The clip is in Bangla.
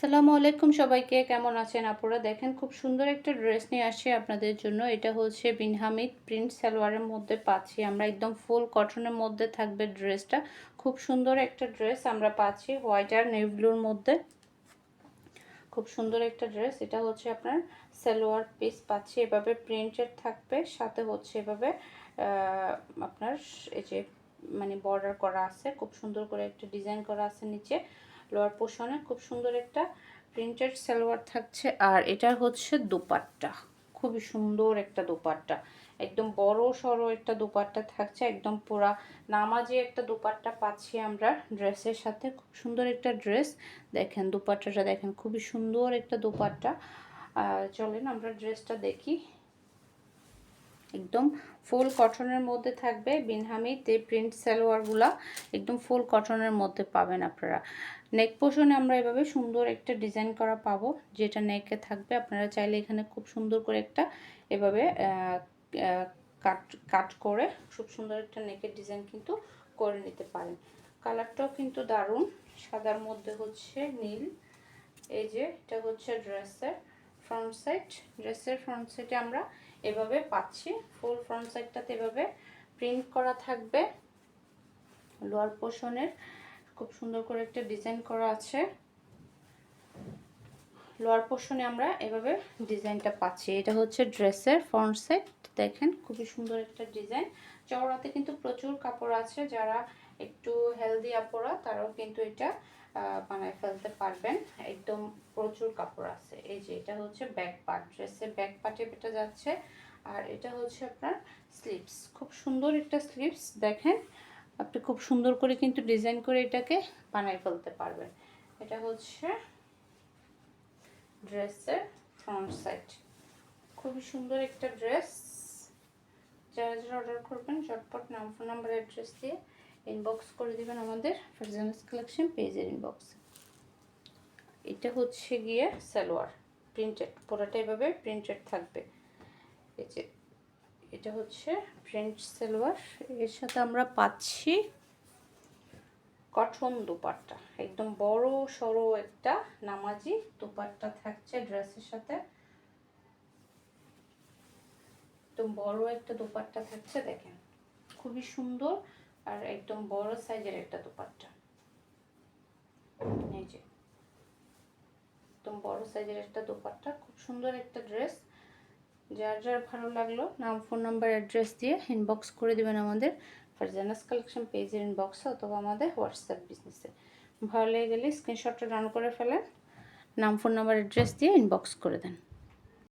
আসসালামু আলাইকুম সবাইকে, কেমন আছেন আপনারা দেখেন, খুব সুন্দর একটা ড্রেস নিয়ে আসছি আপনাদের জন্য। এটা হচ্ছে বিনহামিদ প্রিন্ট সালোয়ারের মধ্যে পাচ্ছি আমরা, একদম ফুল কটনের মধ্যে থাকবে ড্রেসটা। খুব সুন্দর একটা ড্রেস আমরা পাচ্ছি হোয়াইট আর নেভি ব্লুর মধ্যে। খুব সুন্দর একটা ড্রেস, এটা হচ্ছে আপনার সালোয়ার পিস পাচ্ছি, এভাবে প্রিন্টেড থাকবে। সাথে হচ্ছে এভাবে আপনার এই যে মানে বর্ডার করা আছে, খুব সুন্দর করে একটা ডিজাইন করা আছে নিচে। লোয়ার পোষণে খুব সুন্দর একটা প্রিন্টেড সালোয়ার থাকছে। আর এটা হচ্ছে দোপাট্টা। খুবই সুন্দর একটা দোপাট্টা। একদম বড় সড়ো একটা দোপাট্টা থাকছে। একদম পুরা নামাজি একটা দোপাট্টা পাচ্ছি আমরা ড্রেসের সাথে। খুব সুন্দর একটা ড্রেস। দেখেন, দোপাট্টাটা দেখেন, খুবই সুন্দর একটা দোপাট্টা। চলেন আমরা ড্রেসটা দেখি। একদম ফুল কটনের মধ্যে থাকবে বিনহামিতে প্রিন্ট সালোয়ারগুলা একদম ফুল কটনের মধ্যে পাবেন আপনারা। নেক পোষণে আমরা এভাবে সুন্দর একটা ডিজাইন করা পাবো, যেটা নেকে থাকবে। আপনারা চাইলে এখানে খুব সুন্দর করে একটা এভাবে কাট কাট করে খুব সুন্দর একটা নেকের ডিজাইন কিন্তু করে নিতে পারেন। কালারটাও কিন্তু দারুণ। সাদার মধ্যে হচ্ছে নীল। এই যে এটা হচ্ছে ড্রেসের ফ্রন্ট সাইড ড্রেসের ফ্রন্ট সাইডে আমরা এভাবে পাচ্ছি। ফুল ফ্রন্ট সাইডটাতে এভাবে প্রিন্ট করা থাকবে। লোয়ার পোর্শনের খুব সুন্দর করে একটা ডিজাইন করা আছে। লোয়ার পোর্শনে আমরা এভাবে ডিজাইনটা পাচ্ছি। এটা হচ্ছে ড্রেসের ফ্রন্ট সাইড দেখেন খুবই সুন্দর একটা ডিজাইন। চওড়াতে কিন্তু প্রচুর কাপড় আছে, যারা একটু হেলদি আপরা, তারাও কিন্তু এটা বানায় ফেলতে পারবেন। একদম প্রচুর কাপড় আছে। এই যে এটা হচ্ছে ব্যাক পার্ট ড্রেসের ব্যাক পার্টে এটা যাচ্ছে। আর এটা হচ্ছে আপনার স্লিপস খুব সুন্দর একটা স্লিপস দেখেন। আপনি খুব সুন্দর করে কিন্তু ডিজাইন করে এটাকে বানায় ফেলতে পারবেন। এটা হচ্ছে ড্রেসের ফ্রন্ট সাইড খুবই সুন্দর একটা ড্রেস যারা যারা অর্ডার করবেন, ঝটপট নাম ফোন নাম্বার অ্যাড্রেস দিয়ে ইনবক্স করে দেবেন আমাদের ফারজানাস কালেকশন পেজের ইনবক্সে এটা হচ্ছে গিয়ে সালোয়ার প্রিন্টেড পুরোটা এভাবে প্রিন্টেড থাকবে। এই যে, এটা হচ্ছে প্রিন্ট সালোয়ার। এর সাথে আমরা পাচ্ছি কটন দুপাট্টা। একদম বড় সড়ো একটা নামাজি দুপাট্টা থাকছে ড্রেসের সাথে। একদম বড় একটা দুপাট্টা থাকছে, দেখেন। খুবই সুন্দর আর একদম বড় সাইজের একটা দোপাট্টা। এই একদম বড় সাইজের একটা দোপাট্টা, খুব সুন্দর একটা ড্রেস। যার যার ভালো লাগল, নাম, ফোন নাম্বার, অ্যাড্রেস দিয়ে ইনবক্স করে দেবেন আমাদের। ফারজানাস কালেকশন পেজের ইনবক্সে অথবা আমাদের হোয়াটসঅ্যাপ বিজনেসে ভালো লেগে গেলে স্ক্রিনশটটা ডাউন করে ফেলেন নাম ফোন নাম্বার অ্যাড্রেস দিয়ে ইনবক্স করে দেন।